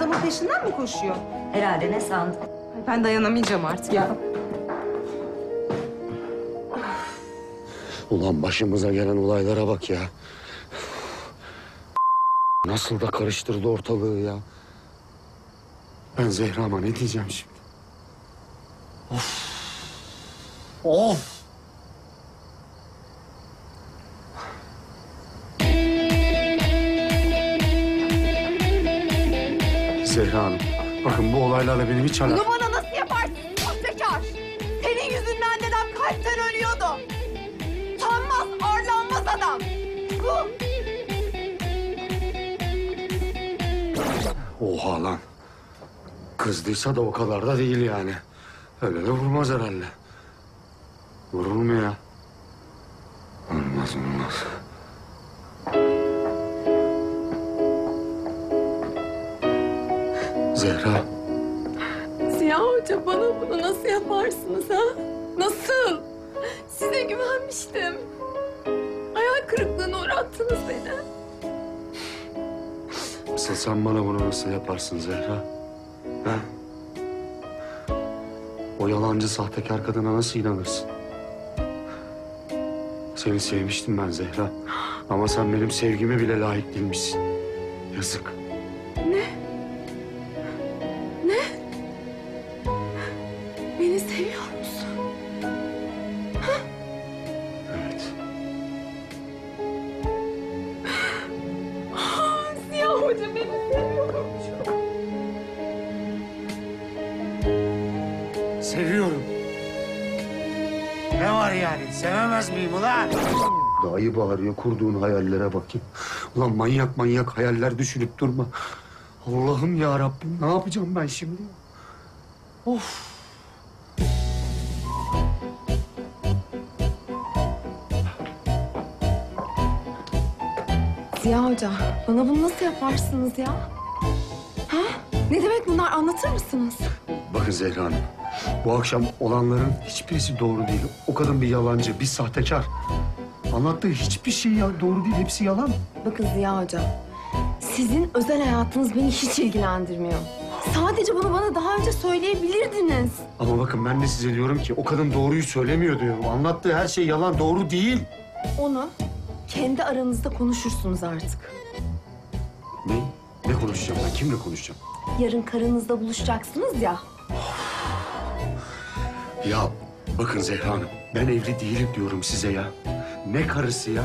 adamın peşinden mi koşuyor? Herhalde ne sandın? Ay, ben dayanamayacağım artık ya. Ulan başımıza gelen olaylara bak ya. Nasıl da karıştırdı ortalığı ya. Ben Zehra'ma ne diyeceğim şimdi? Of. Of. Zehra Hanım, bakın bu olaylarla benim hiç alakam... Bunu bana nasıl yaparsın sahtekar? Senin yüzünden dedem kalpten ölüyordu. Utanmaz, arlanmaz adam. Bu Oha lan. Kızdıysa da o kadar da değil yani. Öyle de vurmaz herhalde. Vurur mu ya? Vurmaz vurmaz. Zehra. Ziya Hoca bana bunu nasıl yaparsınız ha? Nasıl? Size güvenmiştim. Hayal kırıklığına uğrattınız beni. Asıl sen bana bunu nasıl yaparsın Zehra? Ha? O yalancı sahtekar kadına nasıl inanırsın? Seni sevmiştim ben Zehra. Ama sen benim sevgime bile layık değilmişsin. Yazık. Seviyorum. Ne var yani? Sevemez miyim ulan? Dayı bağırıyor kurduğun hayallere bakayım. Ulan manyak manyak hayaller düşünüp durma. Allah'ım ya Rabbim ne yapacağım ben şimdi? Of. Ziya Hoca, bana bunu nasıl yaparsınız ya? Ha? Ne demek bunlar anlatır mısınız? Bakın Zehra Hanım. Bu akşam olanların hiçbirisi doğru değil. O kadın bir yalancı, bir sahtekar. Anlattığı hiçbir şey ya doğru değil. Hepsi yalan. Bakın Ziya Hoca, sizin özel hayatınız beni hiç ilgilendirmiyor. Sadece bunu bana daha önce söyleyebilirdiniz. Ama bakın ben de size diyorum ki o kadın doğruyu söylemiyor diyorum. Anlattığı her şey yalan, doğru değil. Onu kendi aranızda konuşursunuz artık. Ne? Ne konuşacağım ben? Kimle konuşacağım? Yarın karınızla buluşacaksınız ya. Ya bakın Zehra Hanım, ben evli değilim diyorum size ya. Ne karısı ya,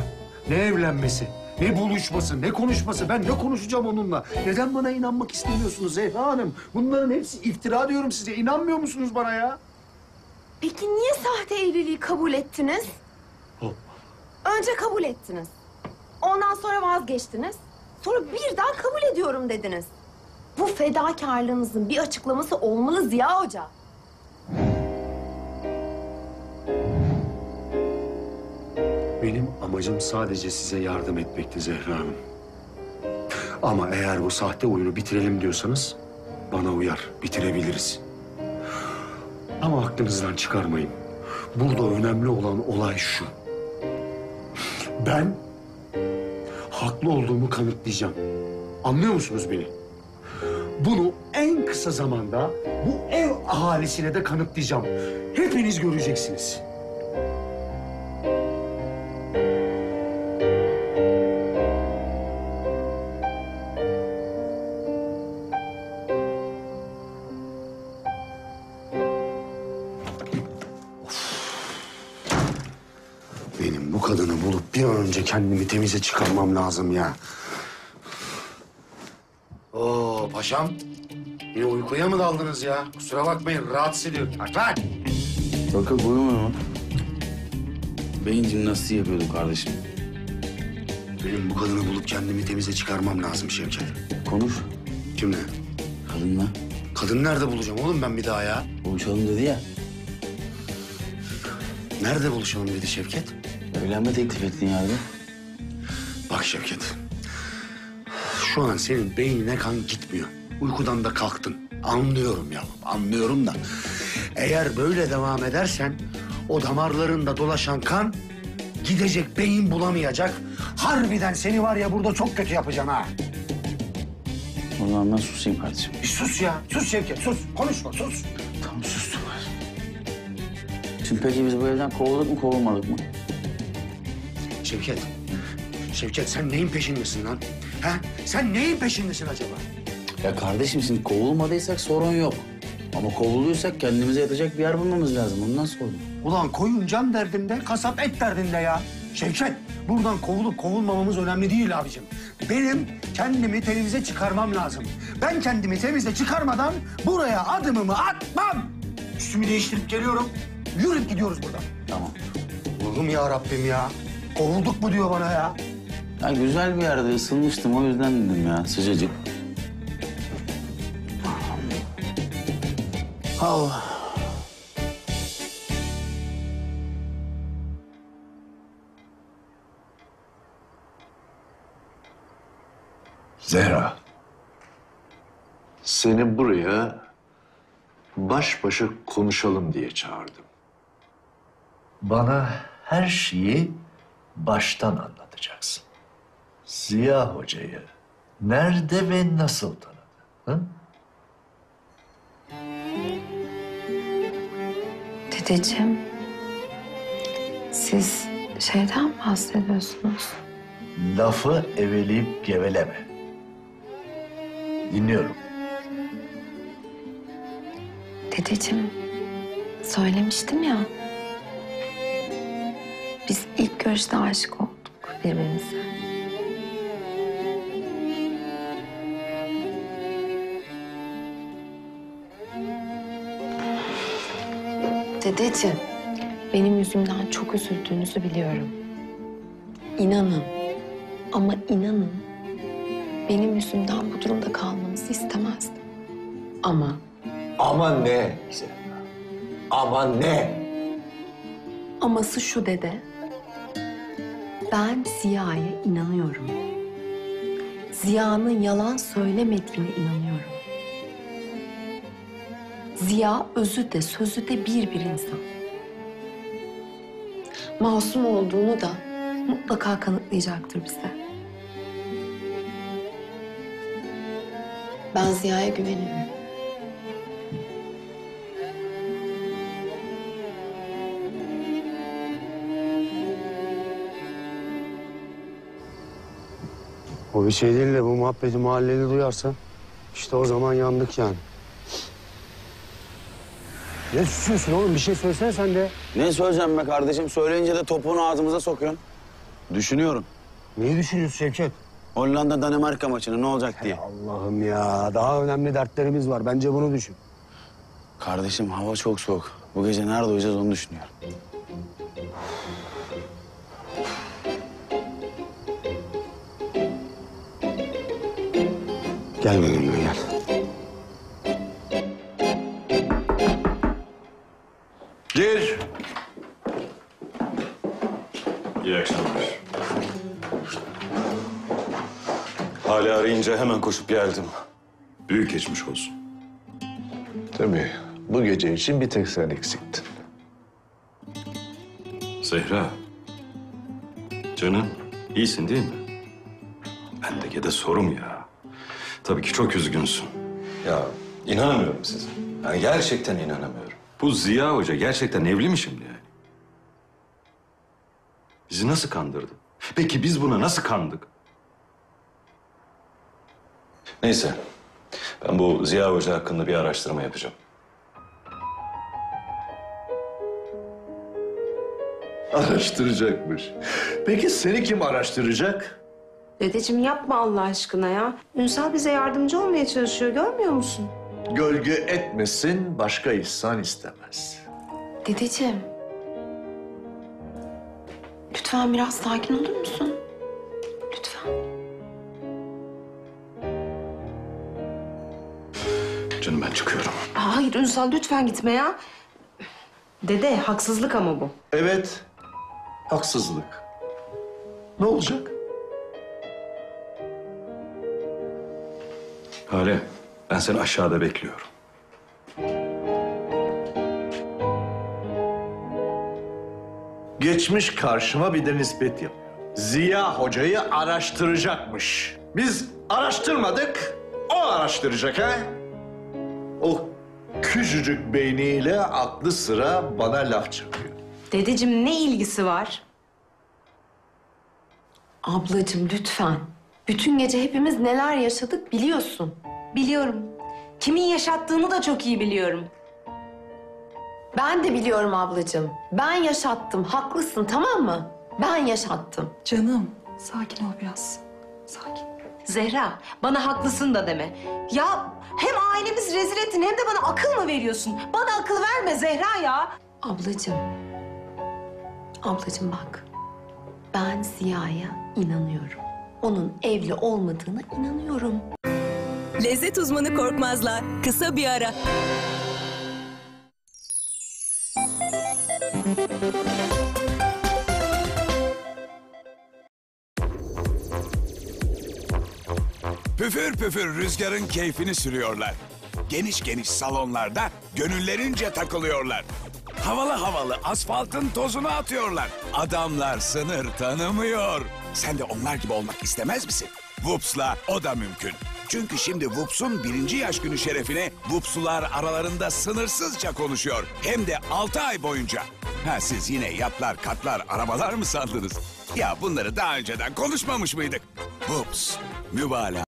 ne evlenmesi, ne buluşması, ne konuşması. Ben ne konuşacağım onunla? Neden bana inanmak istemiyorsunuz Zehra Hanım? Bunların hepsi iftira diyorum size. İnanmıyor musunuz bana ya? Peki niye sahte evliliği kabul ettiniz? Hop. Önce kabul ettiniz. Ondan sonra vazgeçtiniz. Sonra birden kabul ediyorum dediniz. Bu fedakarlığınızın bir açıklaması olmalı Ziya Hoca. Benim amacım sadece size yardım etmekti Zehra Hanım. Ama eğer bu sahte oyunu bitirelim diyorsanız bana uyar, bitirebiliriz. Ama aklınızdan çıkarmayın. Burada önemli olan olay şu. Ben haklı olduğumu kanıtlayacağım. Anlıyor musunuz beni? Bunu en kısa zamanda bu ev ahalisine de kanıtlayacağım. Hepiniz göreceksiniz. Önce kendimi temize çıkarmam lazım ya. Oo paşam. Yine uykuya mı daldınız ya? Kusura bakmayın rahatsız ediyorum. Aç lan! Bakın bunu mu? Beyin jimnastiği yapıyorduk kardeşim. Benim bu kadını bulup kendimi temize çıkarmam lazım Şevket. Konuş. Kimle? Kadınla. Kadın nerede bulacağım oğlum ben bir daha ya? Buluşalım dedi ya. Nerede buluşalım dedi Şevket? Evlenme teklif ettin yerde. Bak Şevket. Şu an senin beynine kan gitmiyor. Uykudan da kalktın. Anlıyorum ya, anlıyorum da. Eğer böyle devam edersen o damarlarında dolaşan kan gidecek beyin bulamayacak. Harbiden seni var ya burada çok kötü yapacağım ha. O zaman ben susayım kardeşim. Bir sus ya. Sus Şevket sus. Konuşma sus. Tamam sustum. Şimdi peki biz bu evden kovulduk mu kovulmadık mı? Şevket. Şevket sen neyin peşindesin lan? Ha? Sen neyin peşindesin acaba? Ya kardeşim şimdi kovulmadıysak sorun yok. Ama kovulduysak kendimize yatacak bir yer bulmamız lazım. Ondan sordum. Ulan koyun can derdinde, kasap et derdinde ya. Şevket, buradan kovulup kovulmamamız önemli değil abicim. Benim kendimi temize çıkarmam lazım. Ben kendimi temize çıkarmadan buraya adımımı atmam. Üstümü değiştirip geliyorum. Yürüyüp gidiyoruz buradan. Tamam. Allah'ım ya Rabbim ya. Kovulduk mu diyor bana ya. Ya güzel bir yerde ısınmıştım o yüzden dedim ya sıcacık. Allah. Zehra. Seni buraya baş başa konuşalım diye çağırdım. Bana her şeyi baştan anlatacaksın. Ziya Hoca'yı nerede ve nasıl tanıdın? Hı? Dedeciğim, siz şeyden bahsediyorsunuz. Lafı eveleyip geveleme. Dinliyorum. Dedeciğim, söylemiştim ya. Biz ilk görüşte aşık olduk birbirimize. Dedeciğim, benim yüzümden çok üzüldüğünüzü biliyorum. İnanın ama inanın benim yüzümden bu durumda kalmanızı istemezdim. Ama Ama ne Zehra? Ama ne? Aması şu dede. Ben Ziya'ya inanıyorum. Ziya'nın yalan söylemediğine inanıyorum. Ziya özü de sözü de bir bir insan. Masum olduğunu da mutlaka kanıtlayacaktır bize. Ben Ziya'ya güveniyorum. O bir şey değil de bu muhabbeti mahalleli duyarsa işte o zaman yandık yani. Ne susuyorsun oğlum? Bir şey söylesene sen de. Ne söyleyeceğim be kardeşim? Söyleyince de topuğunu ağzımıza sokuyorsun. Düşünüyorum. Neyi düşünüyorsun Şevket? Hollanda Danimarka maçını ne olacak diye. Allah'ım ya. Daha önemli dertlerimiz var. Bence bunu düşün. Kardeşim hava çok soğuk. Bu gece nerede uyuyacağız onu düşünüyorum. Gel benimle gel. Gir. İyi akşamlar. Hale arayınca hemen koşup geldim. Büyük geçmiş olsun. Tabii bu gece için bir tek sen eksiktin. Zehra. Canım, iyisin değil mi? Bendeki de sorum ya. Tabii ki çok üzgünsün. Ya inanamıyorum size. Yani gerçekten inanamıyorum. Bu Ziya Hoca gerçekten evli mi şimdi yani? Bizi nasıl kandırdı? Peki biz buna nasıl kandık? Neyse. Ben bu Ziya Hoca hakkında bir araştırma yapacağım. Araştıracakmış. Peki seni kim araştıracak? Dedeciğim yapma Allah aşkına ya. Ünsal bize yardımcı olmaya çalışıyor görmüyor musun? Gölge etmesin, başka ihsan istemez. Dedeciğim. Lütfen biraz sakin olur musun? Lütfen. Canım ben çıkıyorum. Aa, Hayır Ünsal lütfen gitme ya. Dede haksızlık ama bu. Evet, haksızlık. Ne olacak? Hale, ben seni aşağıda bekliyorum. Geçmiş karşıma bir de nispet yapıyor. Ziya Hoca'yı araştıracakmış. Biz araştırmadık, o araştıracak ha? O küçücük beyniyle aklı sıra bana laf çakıyor. Dedeciğim ne ilgisi var? Ablacığım lütfen. Bütün gece hepimiz neler yaşadık biliyorsun. Biliyorum. Kimin yaşattığını da çok iyi biliyorum. Ben de biliyorum ablacığım. Ben yaşattım. Haklısın tamam mı? Ben yaşattım. Canım sakin ol biraz. Sakin. Zehra, bana haklısın da deme. Ya hem ailemiz rezil ettin hem de bana akıl mı veriyorsun? Bana akıl verme Zehra ya. Ablacığım. Ablacığım bak. Ben Ziya'ya inanıyorum. Onun evli olmadığına inanıyorum. Lezzet uzmanı Korkmaz'la kısa bir ara. Püfür püfür rüzgarın keyfini sürüyorlar. Geniş geniş salonlarda gönüllerince takılıyorlar. Havalı havalı asfaltın tozunu atıyorlar. Adamlar sınır tanımıyor. Sen de onlar gibi olmak istemez misin? Vups'la o da mümkün. Çünkü şimdi Vups'un birinci yaş günü şerefine Vups'lular aralarında sınırsızca konuşuyor. Hem de altı ay boyunca. Ha siz yine yatlar, katlar, arabalar mı sandınız? Ya bunları daha önceden konuşmamış mıydık? Vups, mübalağa